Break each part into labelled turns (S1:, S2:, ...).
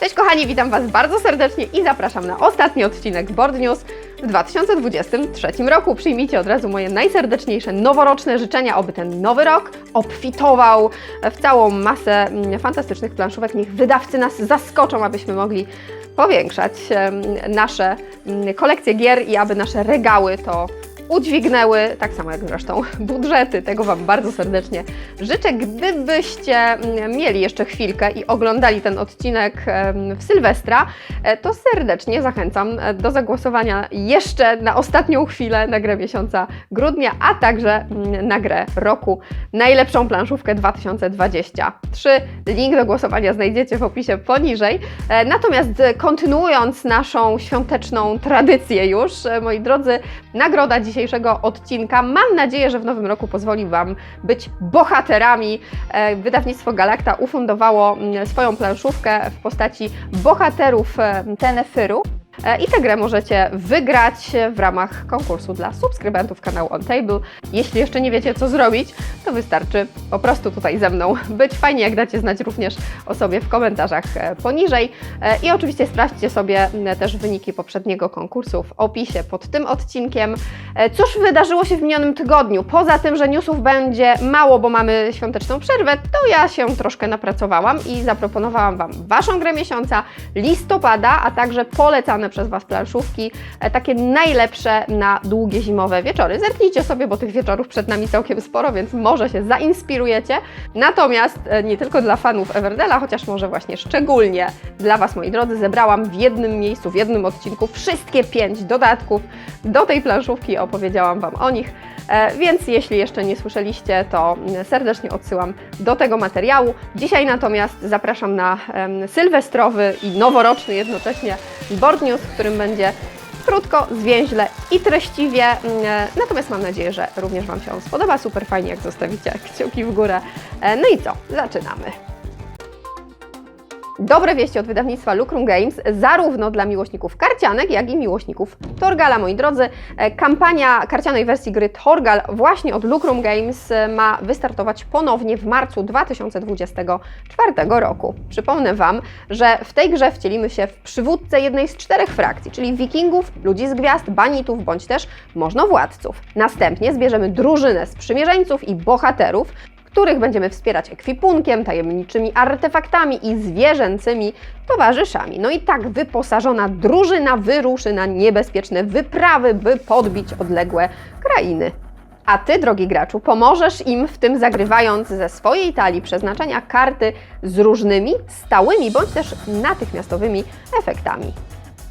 S1: Cześć kochani, witam Was bardzo serdecznie i zapraszam na ostatni odcinek Board News w 2023 roku. Przyjmijcie od razu moje najserdeczniejsze noworoczne życzenia, oby ten nowy rok obfitował w całą masę mm, fantastycznych planszówek. Niech wydawcy nas zaskoczą, abyśmy mogli powiększać nasze mm, kolekcje gier i aby nasze regały to udźwignęły, tak samo jak zresztą budżety. Tego Wam bardzo serdecznie życzę. Gdybyście mm, mieli jeszcze chwilkę i oglądali ten odcinek w Sylwestra, e, to serdecznie zachęcam e, do zagłosowania jeszcze na ostatnią chwilę na grę miesiąca grudnia, a także mm, na grę roku najlepszą planszówkę 2023. Link do głosowania znajdziecie w opisie poniżej. E, Natomiast kontynuując naszą świąteczną tradycję już, moi drodzy, nagroda dzisiejszego odcinka. Mam nadzieję, że w nowym roku pozwoli Wam być bohaterami. E, Wydawnictwo Galacta ufundowało mm, swoją planszówkę w postaci bohaterów e, Tenefyru. E, I tę grę możecie wygrać w ramach konkursu dla subskrybentów kanału On Table. Jeśli jeszcze nie wiecie, co zrobić, to wystarczy po prostu tutaj ze mną być. Fajnie, jak dacie znać również o sobie w komentarzach e, poniżej. E, I oczywiście sprawdźcie sobie też wyniki poprzedniego konkursu w opisie pod tym odcinkiem. Cóż wydarzyło się w minionym tygodniu? Poza tym, że newsów będzie mało, bo mamy świąteczną przerwę, to ja się troszkę napracowałam i zaproponowałam Wam Waszą grę miesiąca listopada, a także polecane przez Was planszówki, e, takie najlepsze na długie zimowe wieczory. Zerknijcie sobie, bo tych wieczorów przed nami całkiem sporo, więc może się zainspirujecie. Natomiast e, nie tylko dla fanów Everdela, chociaż może właśnie szczególnie dla Was, moi drodzy, zebrałam w jednym miejscu, w jednym odcinku wszystkie pięć dodatków do tej planszówki, opowiedziałam Wam o nich. E, Więc jeśli jeszcze nie słyszeliście, to mm, serdecznie odsyłam do tego materiału. Dzisiaj natomiast zapraszam na sylwestrowy i noworoczny jednocześnie board news, w którym będzie krótko, zwięźle i treściwie. Mm, e, Natomiast mam nadzieję, że również Wam się on spodoba. Super fajnie, jak zostawicie kciuki w górę. E, No i co? Zaczynamy. Dobre wieści od wydawnictwa Lucrum Games, zarówno dla miłośników karcianek, jak i miłośników Torgala, moi drodzy. E, Kampania karcianej wersji gry Torgal właśnie od Lucrum Games e, ma wystartować ponownie w marcu 2024 roku. Przypomnę Wam, że w tej grze wcielimy się w przywódcę jednej z czterech frakcji, czyli wikingów, ludzi z gwiazd, banitów bądź też możnowładców. Następnie zbierzemy drużynę z przymierzeńców i bohaterów, których będziemy wspierać ekwipunkiem, tajemniczymi artefaktami i zwierzęcymi towarzyszami. No i tak wyposażona drużyna wyruszy na niebezpieczne wyprawy, by podbić odległe krainy. A Ty, drogi graczu, pomożesz im w tym zagrywając ze swojej talii przeznaczenia karty z różnymi, stałymi bądź też natychmiastowymi efektami.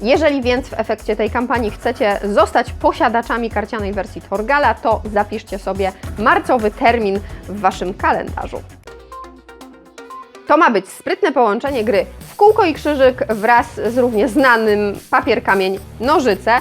S1: Jeżeli więc w efekcie tej kampanii chcecie zostać posiadaczami karcianej wersji Torgala, to zapiszcie sobie marcowy termin w Waszym kalendarzu. To ma być sprytne połączenie gry w kółko i krzyżyk wraz z równie znanym papier, kamień, nożyce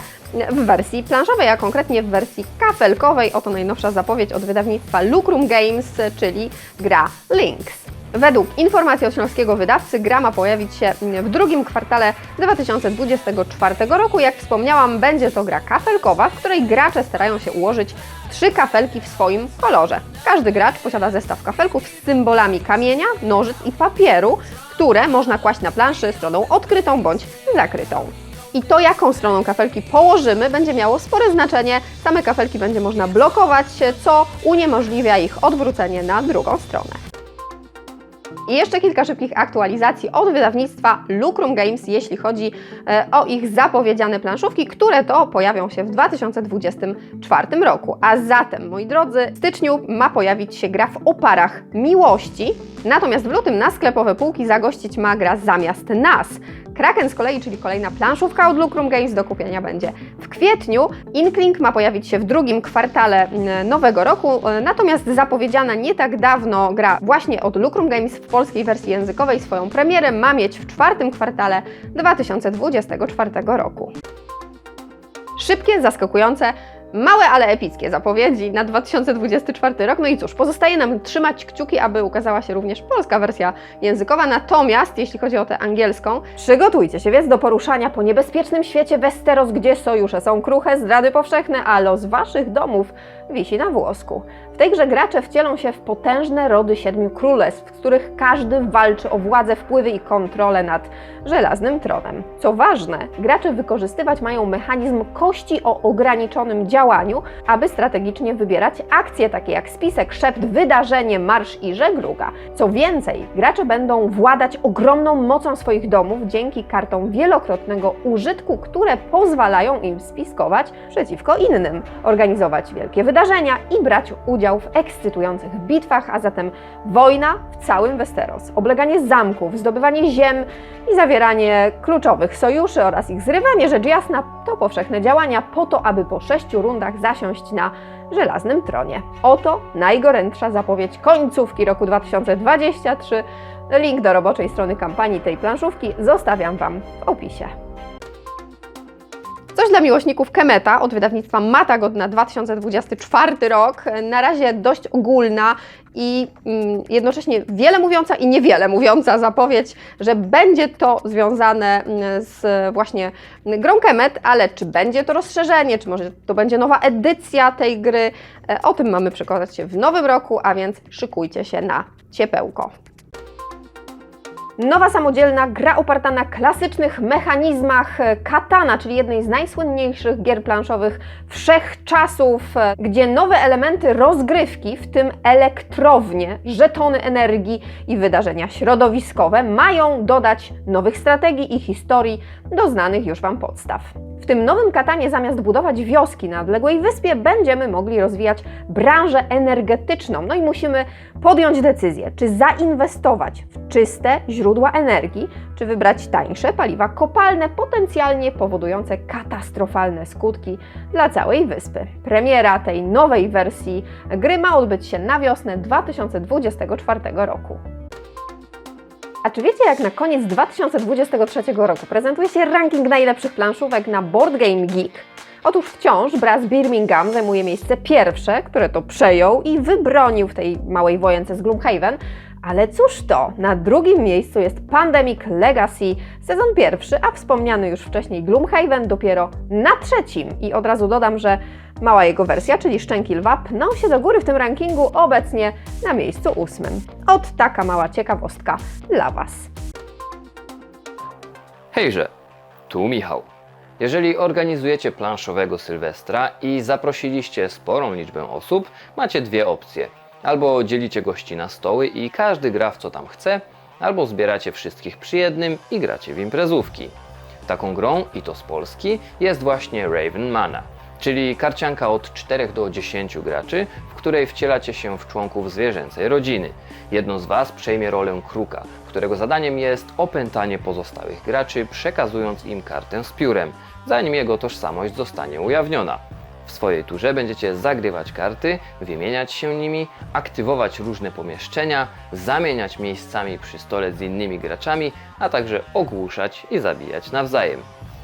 S1: w wersji planszowej, a konkretnie w wersji kafelkowej. Oto najnowsza zapowiedź od wydawnictwa Lucrum Games, czyli gra Lynx. Według informacji od śląskiego wydawcy gra ma pojawić się w drugim kwartale 2024 roku. Jak wspomniałam, będzie to gra kafelkowa, w której gracze starają się ułożyć trzy kafelki w swoim kolorze. Każdy gracz posiada zestaw kafelków z symbolami kamienia, nożyc i papieru, które można kłaść na planszy stroną odkrytą bądź zakrytą. I to, jaką stroną kafelki położymy, będzie miało spore znaczenie. Same kafelki będzie można blokować, co uniemożliwia ich odwrócenie na drugą stronę. I jeszcze kilka szybkich aktualizacji od wydawnictwa Lucrum Games, jeśli chodzi e, o ich zapowiedziane planszówki, które to pojawią się w 2024 roku. A zatem, moi drodzy, w styczniu ma pojawić się gra w oparach miłości, natomiast w lutym na sklepowe półki zagościć ma gra zamiast nas. Kraken z kolei, czyli kolejna planszówka od Lucrum Games do kupienia będzie w kwietniu. Inkling ma pojawić się w drugim kwartale mm, nowego roku, e, natomiast zapowiedziana nie tak dawno gra właśnie od Lucrum Games w polskiej wersji językowej swoją premierę ma mieć w czwartym kwartale 2024 roku. Szybkie, zaskakujące, małe, ale epickie zapowiedzi na 2024 rok. No i cóż, pozostaje nam trzymać kciuki, aby ukazała się również polska wersja językowa. Natomiast jeśli chodzi o tę angielską, przygotujcie się więc do poruszania po niebezpiecznym świecie Westeros, gdzie sojusze są kruche, zdrady powszechne, a los waszych domów wisi na włosku. W tej grze gracze wcielą się w potężne rody siedmiu królestw, w których każdy walczy o władzę, wpływy i kontrolę nad żelaznym tronem. Co ważne, gracze wykorzystywać mają mechanizm kości o ograniczonym działaniu, aby strategicznie wybierać akcje takie jak spisek, szept, wydarzenie, marsz i żegluga. Co więcej, gracze będą władać ogromną mocą swoich domów dzięki kartom wielokrotnego użytku, które pozwalają im spiskować przeciwko innym, organizować wielkie wydarzenia i brać udział w ekscytujących bitwach, a zatem wojna w całym Westeros, obleganie zamków, zdobywanie ziem i zawieranie kluczowych sojuszy oraz ich zrywanie, rzecz jasna, to powszechne działania po to, aby po sześciu rundach zasiąść na żelaznym tronie. Oto najgorętsza zapowiedź końcówki roku 2023. Link do roboczej strony kampanii tej planszówki zostawiam Wam w opisie. Dla miłośników Kemeta od wydawnictwa Matagod na 2024 rok. Na razie dość ogólna i mm, jednocześnie wiele mówiąca i niewiele mówiąca zapowiedź, że będzie to związane mm, z właśnie grą Kemet, ale czy będzie to rozszerzenie, czy może to będzie nowa edycja tej gry, e, o tym mamy przekonać się w nowym roku, a więc szykujcie się na ciepełko. Nowa samodzielna gra oparta na klasycznych mechanizmach e, Katana, czyli jednej z najsłynniejszych gier planszowych wszechczasów, e, gdzie nowe elementy rozgrywki, w tym elektrownie, żetony energii i wydarzenia środowiskowe, mają dodać nowych strategii i historii do znanych już Wam podstaw. W tym nowym Katanie zamiast budować wioski na odległej wyspie, będziemy mogli rozwijać branżę energetyczną. No i musimy podjąć decyzję, czy zainwestować w czyste źródła energii, czy wybrać tańsze paliwa kopalne, potencjalnie powodujące katastrofalne skutki dla całej wyspy. Premiera tej nowej wersji gry ma odbyć się na wiosnę 2024 roku. A czy wiecie, jak na koniec 2023 roku prezentuje się ranking najlepszych planszówek na Board Game Geek? Otóż wciąż Brass Birmingham zajmuje miejsce pierwsze, które to przejął i wybronił w tej małej wojence z Gloomhaven. Ale cóż to? Na drugim miejscu jest Pandemic Legacy, sezon pierwszy, a wspomniany już wcześniej Gloomhaven dopiero na trzecim. I od razu dodam, że mała jego wersja, czyli Szczęki Lwa, pną się do góry w tym rankingu obecnie na miejscu ósmym. Ot taka mała ciekawostka dla Was.
S2: Hejże, tu Michał. Jeżeli organizujecie planszowego Sylwestra i zaprosiliście sporą liczbę osób, macie dwie opcje. Albo dzielicie gości na stoły i każdy gra w co tam chce, albo zbieracie wszystkich przy jednym i gracie w imprezówki. Taką grą, i to z Polski, jest właśnie Raven Mana, czyli karcianka od 4 do 10 graczy, w której wcielacie się w członków zwierzęcej rodziny. Jedno z Was przejmie rolę kruka, którego zadaniem jest opętanie pozostałych graczy, przekazując im kartę z piórem, zanim jego tożsamość zostanie ujawniona. W swojej turze będziecie zagrywać karty, wymieniać się nimi, aktywować różne pomieszczenia, zamieniać miejscami przy stole z innymi graczami, a także ogłuszać i zabijać nawzajem.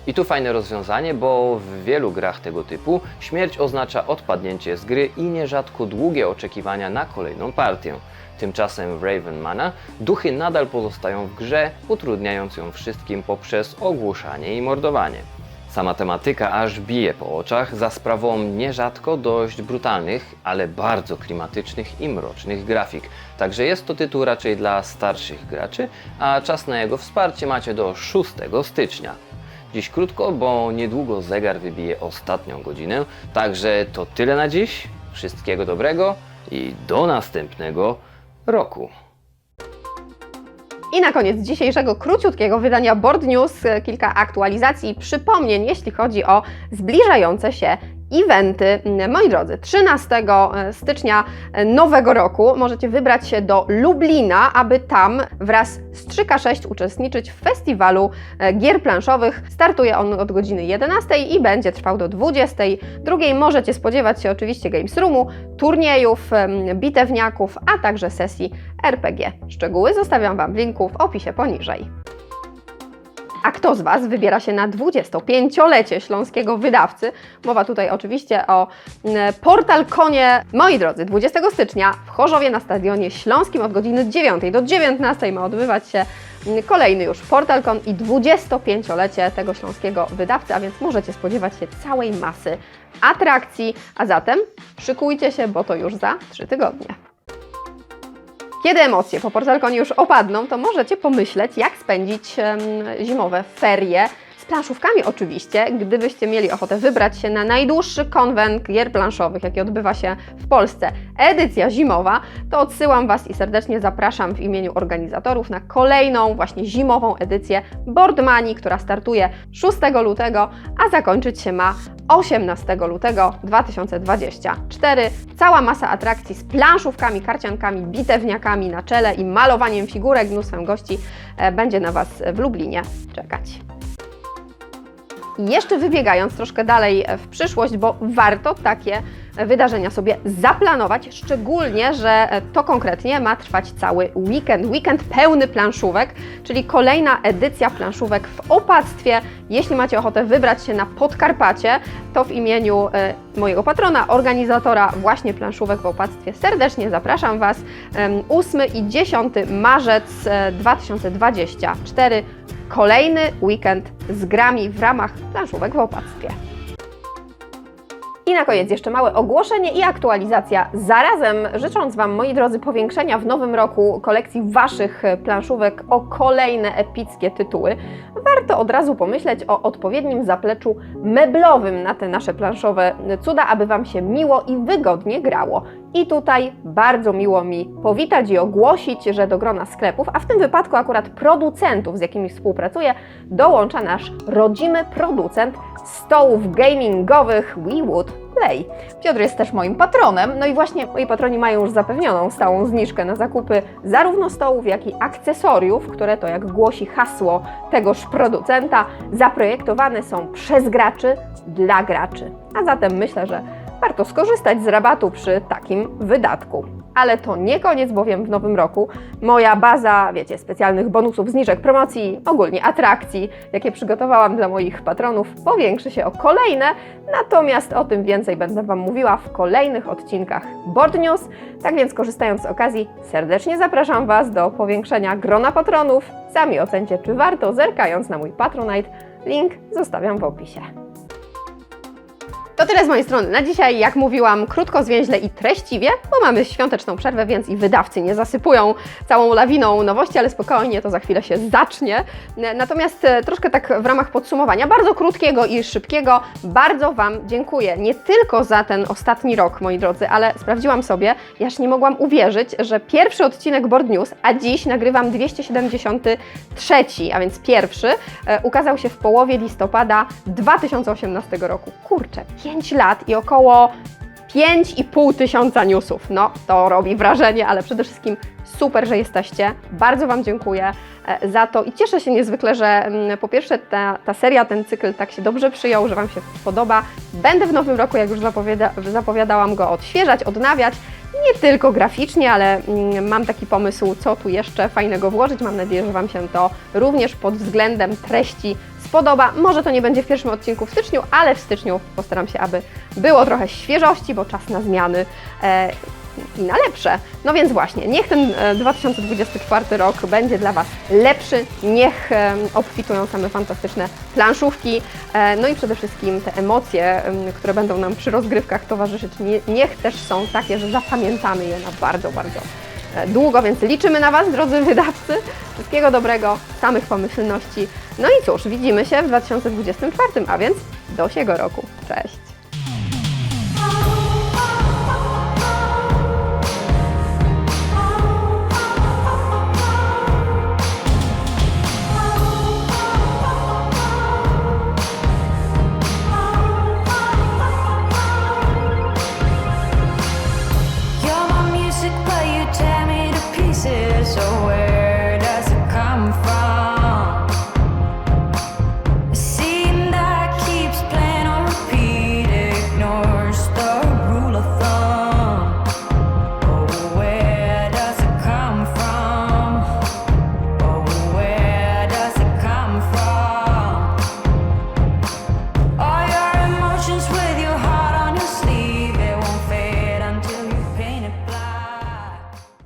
S2: I tu fajne rozwiązanie, bo w wielu grach tego typu śmierć oznacza odpadnięcie z gry i nierzadko długie oczekiwania na kolejną partię. Tymczasem w Raven Mana duchy nadal pozostają w grze, utrudniając ją wszystkim poprzez ogłuszanie i mordowanie. Sama tematyka aż bije po oczach za sprawą nierzadko dość brutalnych, ale bardzo klimatycznych i mrocznych grafik. Także jest to tytuł raczej dla starszych graczy, a czas na jego wsparcie macie do 6 stycznia. Dziś krótko, bo niedługo zegar wybije ostatnią godzinę, także to tyle na dziś. Wszystkiego dobrego i do następnego roku.
S1: I na koniec dzisiejszego króciutkiego wydania Board News kilka aktualizacji i przypomnień, jeśli chodzi o zbliżające się eventy. Moi drodzy, 13 stycznia nowego roku możecie wybrać się do Lublina, aby tam wraz z 3K6 uczestniczyć w festiwalu e, gier planszowych. Startuje on od godziny 11 i będzie trwał do 22. Możecie spodziewać się oczywiście Games Roomu, turniejów, bitewniaków, a także sesji RPG. Szczegóły zostawiam Wam w linku w opisie poniżej. A kto z Was wybiera się na 25-lecie śląskiego wydawcy? Mowa tutaj oczywiście o mm, Portal Konie. Moi drodzy, 20 stycznia w Chorzowie na Stadionie Śląskim od godziny 9 do 19 ma odbywać się mm, kolejny już PortalCon i 25-lecie tego śląskiego wydawcy, a więc możecie spodziewać się całej masy atrakcji, a zatem szykujcie się, bo to już za 3 tygodnie. Kiedy emocje po PortalConie już opadną, to możecie pomyśleć, jak spędzić em, zimowe ferie z planszówkami oczywiście, gdybyście mieli ochotę wybrać się na najdłuższy konwent gier planszowych, jaki odbywa się w Polsce, edycja zimowa, to odsyłam Was i serdecznie zapraszam w imieniu organizatorów na kolejną właśnie zimową edycję Boardmani, która startuje 6 lutego, a zakończyć się ma 18 lutego 2024. Cała masa atrakcji z planszówkami, karciankami, bitewniakami na czele i malowaniem figurek, mnóstwem gości e, będzie na Was w Lublinie czekać. Jeszcze wybiegając troszkę dalej w przyszłość, bo warto takie wydarzenia sobie zaplanować, szczególnie, że to konkretnie ma trwać cały weekend. Weekend pełny planszówek, czyli kolejna edycja planszówek w opactwie. Jeśli macie ochotę wybrać się na Podkarpacie, to w imieniu e, mojego patrona, organizatora właśnie planszówek w opactwie serdecznie zapraszam Was. Em, 8 i 10 marzec e, 2024 kolejny weekend z grami w ramach planszówek w opactwie. I na koniec jeszcze małe ogłoszenie i aktualizacja. Zarazem życząc Wam, moi drodzy, powiększenia w nowym roku kolekcji Waszych planszówek o kolejne epickie tytuły, warto od razu pomyśleć o odpowiednim zapleczu meblowym na te nasze planszowe cuda, aby Wam się miło i wygodnie grało. I tutaj bardzo miło mi powitać i ogłosić, że do grona sklepów, a w tym wypadku akurat producentów, z jakimi współpracuję, dołącza nasz rodzimy producent stołów gamingowych WeWood Play. Piotr jest też moim patronem, no i właśnie moi patroni mają już zapewnioną stałą zniżkę na zakupy zarówno stołów, jak i akcesoriów, które to, jak głosi hasło tegoż producenta, zaprojektowane są przez graczy dla graczy. A zatem myślę, że warto skorzystać z rabatu przy takim wydatku. Ale to nie koniec, bowiem w nowym roku moja baza, wiecie, specjalnych bonusów, zniżek, promocji, ogólnie atrakcji, jakie przygotowałam dla moich patronów, powiększy się o kolejne, natomiast o tym więcej będę Wam mówiła w kolejnych odcinkach Board News. Tak więc korzystając z okazji, serdecznie zapraszam Was do powiększenia grona patronów. Sami ocencie, czy warto, zerkając na mój Patronite. Link zostawiam w opisie. To tyle z mojej strony na dzisiaj. Jak mówiłam, krótko, zwięźle i treściwie, bo mamy świąteczną przerwę, więc i wydawcy nie zasypują całą lawiną nowości, ale spokojnie, to za chwilę się zacznie. Natomiast e, troszkę tak w ramach podsumowania, bardzo krótkiego i szybkiego, bardzo Wam dziękuję. Nie tylko za ten ostatni rok, moi drodzy, ale sprawdziłam sobie, ja nie mogłam uwierzyć, że pierwszy odcinek Board News, a dziś nagrywam 273, a więc pierwszy, e, ukazał się w połowie listopada 2018 roku. Kurczę, 5 lat i około 5,5 tysiąca newsów. No, to robi wrażenie, ale przede wszystkim super, że jesteście. Bardzo Wam dziękuję e, za to i cieszę się niezwykle, że mm, po pierwsze ta, ta seria, ten cykl tak się dobrze przyjął, że Wam się podoba. Będę w nowym roku, jak już zapowiada, zapowiadałam go, odświeżać, odnawiać. Nie tylko graficznie, ale mm, mam taki pomysł, co tu jeszcze fajnego włożyć. Mam nadzieję, że Wam się to również pod względem treści spodoba. Może to nie będzie w pierwszym odcinku w styczniu, ale w styczniu postaram się, aby było trochę świeżości, bo czas na zmiany. E, i na lepsze. No więc właśnie, niech ten e, 2024 rok będzie dla Was lepszy, niech e, obfitują same fantastyczne planszówki, e, no i przede wszystkim te emocje, em, które będą nam przy rozgrywkach towarzyszyć, nie, niech też są takie, że zapamiętamy je na bardzo, bardzo e, długo, więc liczymy na Was, drodzy wydawcy. Wszystkiego dobrego, samych pomyślności. No i cóż, widzimy się w 2024, a więc do siego roku. Cześć!